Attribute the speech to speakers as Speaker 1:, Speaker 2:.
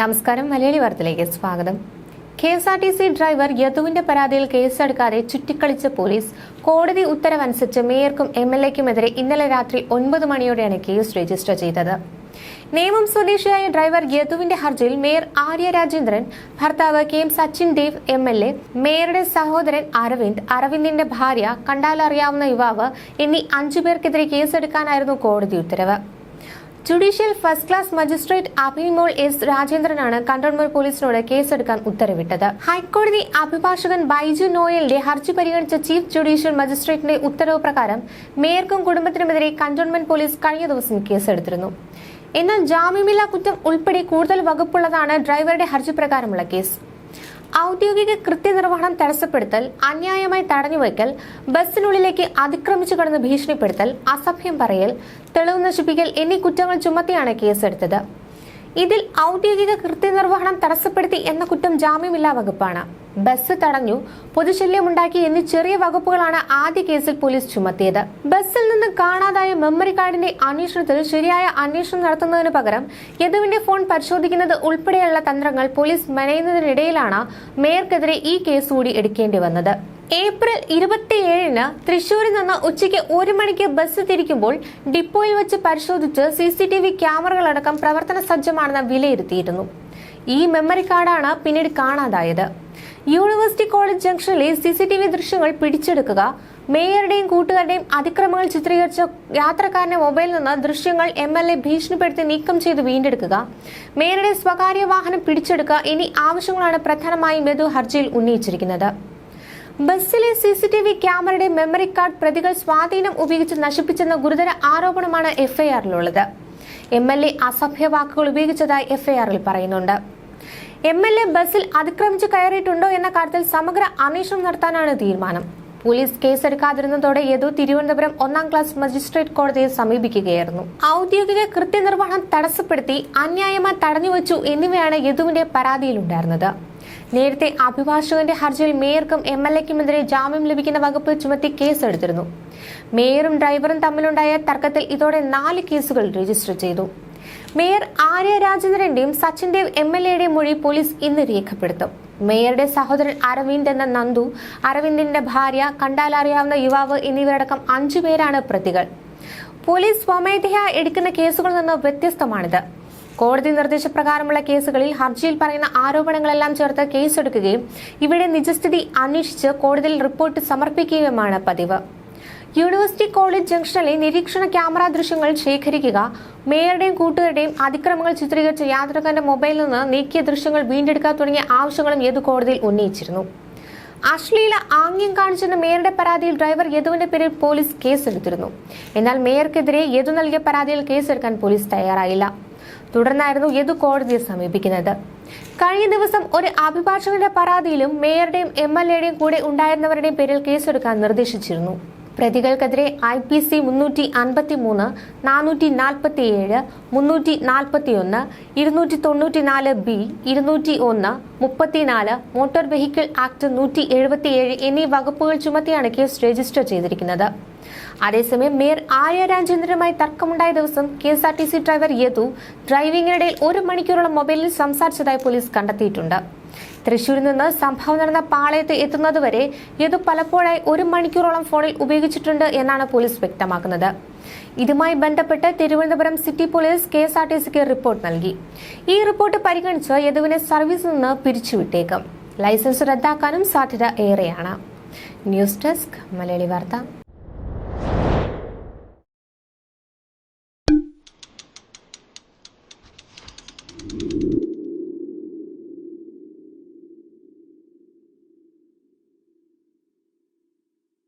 Speaker 1: നമസ്കാരം. മലയാളി വാർത്തയിലേക്ക് സ്വാഗതം. K S R T C driver യദുവിന്റെ പരാതിയിൽ കേസെടുക്കാതെ ചുറ്റിക്കളിച്ച പോലീസ് കോടതി ഉത്തരവനുസരിച്ച് മേയർക്കും എം എൽ എക്കുമെതിരെ ഇന്നലെ രാത്രി ഒൻപത് മണിയോടെയാണ് കേസ് രജിസ്റ്റർ ചെയ്തത്. നേമം സ്വദേശിയായ ഡ്രൈവർ യദുവിന്റെ ഹർജിയിൽ മേയർ ആര്യ രാജേന്ദ്രൻ ഭർത്താവ് K M Sachin Dev M L A മേയറുടെ സഹോദരൻ അരവിന്ദ് അരവിന്ദിന്റെ ഭാര്യ കണ്ടാലറിയാവുന്ന യുവാവ് എന്നീ അഞ്ചുപേർക്കെതിരെ കേസെടുക്കാനായിരുന്നു കോടതി ഉത്തരവ്. Judicial first class magistrate Abhimol S രാജേന്ദ്രനാണ് cantonment പോലീസിനോട് കേസെടുക്കാൻ ഉത്തരവിട്ടത്. ഹൈക്കോടതി അഭിഭാഷകൻ ബൈജു നോയലിന്റെ ഹർജി പരിഗണിച്ച ചീഫ് ജുഡീഷ്യൽ മജിസ്ട്രേറ്റിന്റെ ഉത്തരവ് പ്രകാരം മേയർക്കും കുടുംബത്തിനുമെതിരെ കണ്ടോൺമെന്റ് പോലീസ് കഴിഞ്ഞ ദിവസം കേസെടുത്തിരുന്നു. എന്നാൽ ജാമ്യമില്ലാ കുറ്റം ഉൾപ്പെടെ കൂടുതൽ വകുപ്പുള്ളതാണ് ഡ്രൈവറുടെ ഹർജി പ്രകാരമുള്ള കേസ്. ഔദ്യോഗിക കൃത്യനിർവഹണം തടസ്സപ്പെടുത്തൽ അന്യായമായി തടഞ്ഞുവയ്ക്കൽ ബസ്സിനുള്ളിലേക്ക് അതിക്രമിച്ചു കടന്ന് ഭീഷണിപ്പെടുത്തൽ അസഭ്യം പറയൽ തെളിവ് നശിപ്പിക്കൽ എന്നീ കുറ്റങ്ങൾ ചുമത്തിയാണ് കേസെടുത്തത്. ഇതിൽ ഔദ്യോഗിക കൃത്യനിർവഹണം തടസ്സപ്പെടുത്തി എന്ന കുറ്റം ജാമ്യമില്ലാ വകുപ്പാണ്. ബസ് തടഞ്ഞു. പൊതുശല്യമുണ്ടാക്കി എന്നീ ചെറിയ വകുപ്പുകളാണ് ആദ്യ കേസിൽ പോലീസ് ചുമത്തിയത്. ബസ്സിൽ നിന്ന് കാണാതായ മെമ്മറി കാർഡിന്റെ അന്വേഷണത്തിൽ ശരിയായ അന്വേഷണം നടത്തുന്നതിന് പകരം യദുവിന്റെ ഫോൺ പരിശോധിക്കുന്നത് ഉൾപ്പെടെയുള്ള തന്ത്രങ്ങൾ പോലീസ് മെനയുന്നതിനിടയിലാണ് മേയർക്കെതിരെ ഈ കേസ് കൂടി എടുക്കേണ്ടി വന്നത്. ഏപ്രിൽ ഇരുപത്തിയേഴിന് തൃശൂരിൽ നിന്ന് ഉച്ചയ്ക്ക് ഒരു മണിക്ക് ബസ് തിരിക്കുമ്പോൾ ഡിപ്പോയിൽ വെച്ച് പരിശോധിച്ച് സി സി ടി വി ക്യാമറകളടക്കം പ്രവർത്തന സജ്ജമാണെന്ന് വിലയിരുത്തിയിരുന്നു. ഈ മെമ്മറി കാർഡാണ് പിന്നീട് കാണാതായത്. യൂണിവേഴ്സിറ്റി കോളേജ് ജംഗ്ഷനിലെ സി സി ടി വി ദൃശ്യങ്ങൾ പിടിച്ചെടുക്കുക. മേയറുടെയും കൂട്ടുകാരുടെയും അതിക്രമങ്ങൾ ചിത്രീകരിച്ച യാത്രക്കാരന്റെ മൊബൈലിൽ നിന്ന് ദൃശ്യങ്ങൾ എം എൽ എ ഭീഷണിപ്പെടുത്തി നീക്കം ചെയ്ത് വീണ്ടെടുക്കുക. മേയറുടെ സ്വകാര്യ വാഹനം പിടിച്ചെടുക്കുക എന്നീ ആവശ്യങ്ങളാണ് പ്രധാനമായും മെതു ഹർജിയിൽ ഉന്നയിച്ചിരിക്കുന്നത്. ബസ്സിലെ സി സി ടി വി ക്യാമറയുടെ മെമ്മറി കാർഡ് പ്രതികൾ സ്വാധീനം ഉപയോഗിച്ച് നശിപ്പിച്ചെന്ന ഗുരുതര ആരോപണമാണ് എഫ്ഐആറിലുള്ളത് എം എൽ എ അസഭ്യ വാക്കുകൾ ഉപയോഗിച്ചതായി എഫ്ഐആറിൽ പറയുന്നുണ്ട്. എം എൽ എ ബസ്സിൽ അതിക്രമിച്ച് കയറിയിട്ടുണ്ടോ എന്ന കാര്യത്തിൽ സമഗ്ര അന്വേഷണം നടത്താനാണ് തീരുമാനം. പോലീസ് കേസെടുക്കാതിരുന്നതോടെ യദു തിരുവനന്തപുരം ഒന്നാം ക്ലാസ് മജിസ്ട്രേറ്റ് കോടതിയെ സമീപിക്കുകയായിരുന്നു. ഔദ്യോഗിക കൃത്യനിർവഹണം തടസ്സപ്പെടുത്തി അന്യായമായി തടഞ്ഞുവച്ചു എന്നിവയാണ് യദുവിന്റെ പരാതിയിലുണ്ടായിരുന്നത്. നേരത്തെ അഭിഭാഷകന്റെ ഹർജിയിൽ മേയർക്കും എം എൽ എക്കുമെതിരെ ജാമ്യം ലഭിക്കുന്ന വകുപ്പ് ചുമത്തി കേസെടുത്തിരുന്നു. മേയറും ഡ്രൈവറും തമ്മിലുണ്ടായ തർക്കത്തിൽ ഇതോടെ നാല് കേസുകൾ രജിസ്റ്റർ ചെയ്തു. മേയർ ആര്യ രാജേന്ദ്രന്റെയും സച്ചിൻ ദേവ് എം എൽ എയുടെയും മൊഴി പോലീസ് ഇന്ന് രേഖപ്പെടുത്തും. മേയറുടെ സഹോദരൻ അരവിന്ദ് എന്ന നന്ദു അരവിന്ദിന്റെ ഭാര്യ കണ്ടാലറിയാവുന്ന യുവാവ് എന്നിവരടക്കം അഞ്ചു പേരാണ് പ്രതികൾ. പോലീസ് സ്വമേധയാ എടുക്കുന്ന കേസുകളിൽ നിന്ന് വ്യത്യസ്തമാണിത്. കോടതി നിർദ്ദേശപ്രകാരമുള്ള കേസുകളിൽ ഹർജിയിൽ പറയുന്ന ആരോപണങ്ങളെല്ലാം ചേർത്ത് കേസെടുക്കുകയും ഇവിടെ നിജസ്ഥിതി അന്വേഷിച്ച് കോടതിയിൽ റിപ്പോർട്ട് സമർപ്പിക്കുകയുമാണ് പതിവ്. യൂണിവേഴ്സിറ്റി കോളേജ് ജംഗ്ഷനിലെ നിരീക്ഷണ ക്യാമറ ദൃശ്യങ്ങൾ ശേഖരിക്കുക. മേയറുടെയും കൂട്ടുകാരുടെയും അതിക്രമങ്ങൾ ചിത്രീകരിച്ച യാത്രക്കാരന്റെ മൊബൈലിൽ നിന്ന് നീക്കിയ ദൃശ്യങ്ങൾ വീണ്ടെടുക്കുക തുടങ്ങിയ ആവശ്യങ്ങളും യദു കോടതിയിൽ ഉന്നയിച്ചിരുന്നു. അശ്ലീല ആംഗ്യം കാണിച്ചെന്ന മേയറുടെ പരാതിയിൽ ഡ്രൈവർ യദുവിന്റെ പേരിൽ പോലീസ് കേസെടുത്തിരുന്നു. എന്നാൽ മേയർക്കെതിരെ യദു നൽകിയ പരാതിയിൽ കേസെടുക്കാൻ പോലീസ് തയ്യാറായില്ല. തുടർന്നായിരുന്നു യദു കോടതിയെ സമീപിക്കുന്നത്. കഴിഞ്ഞ ദിവസം ഒരു അഭിഭാഷകന്റെ പരാതിയിലും മേയറുടെയും എം എൽ എയുടെയും കൂടെ ഉണ്ടായിരുന്നവരുടെയും പേരിൽ കേസെടുക്കാൻ നിർദ്ദേശിച്ചിരുന്നു. പ്രതികൾക്കെതിരെ ഐ പി സി മുന്നൂറ്റി അൻപത്തി മൂന്ന് നാനൂറ്റി നാൽപ്പത്തി ഏഴ് മുന്നൂറ്റി നാൽപ്പത്തി ഒന്ന് ഇരുന്നൂറ്റി തൊണ്ണൂറ്റി നാല് ബി ഇരുന്നൂറ്റി ഒന്ന് മുപ്പത്തിനാല് മോട്ടോർ വെഹിക്കിൾ ആക്ട് നൂറ്റി എഴുപത്തിയേഴ് എന്നീ വകുപ്പുകൾ ചുമത്തിയാണ് കേസ് രജിസ്റ്റർ ചെയ്തിരിക്കുന്നത്. അതേസമയം മേയർ ആര്യ രാജേന്ദ്രനുമായി തർക്കമുണ്ടായ ദിവസം K S R T C driver Yadu ഡ്രൈവിംഗിനിടയിൽ ഒരു മണിക്കൂറോളം മൊബൈലിൽ സംസാരിച്ചതായി പോലീസ് കണ്ടെത്തിയിട്ടുണ്ട്. തൃശൂരിൽ നിന്ന് സംഭവം നടന്ന പാളയത്ത് എത്തുന്നതുവരെ ഇതു പലപ്പോഴായി ഒരു മണിക്കൂറോളം ഫോണിൽ ഉപയോഗിച്ചിട്ടുണ്ട് എന്നാണ് പോലീസ് വ്യക്തമാക്കുന്നത്. ഇതുമായി ബന്ധപ്പെട്ട് Thiruvananthapuram city police K S R T സിക്ക് റിപ്പോർട്ട് നൽകി. ഈ റിപ്പോർട്ട് പരിഗണിച്ച് യദുവിനെ സർവീസിൽ നിന്ന് പിരിച്ചുവിട്ടേക്കും. ലൈസൻസ് റദ്ദാക്കാനും സാധ്യത ഏറെയാണ്. ന്യൂസ് ഡെസ്ക് മലയാളി വാർത്ത.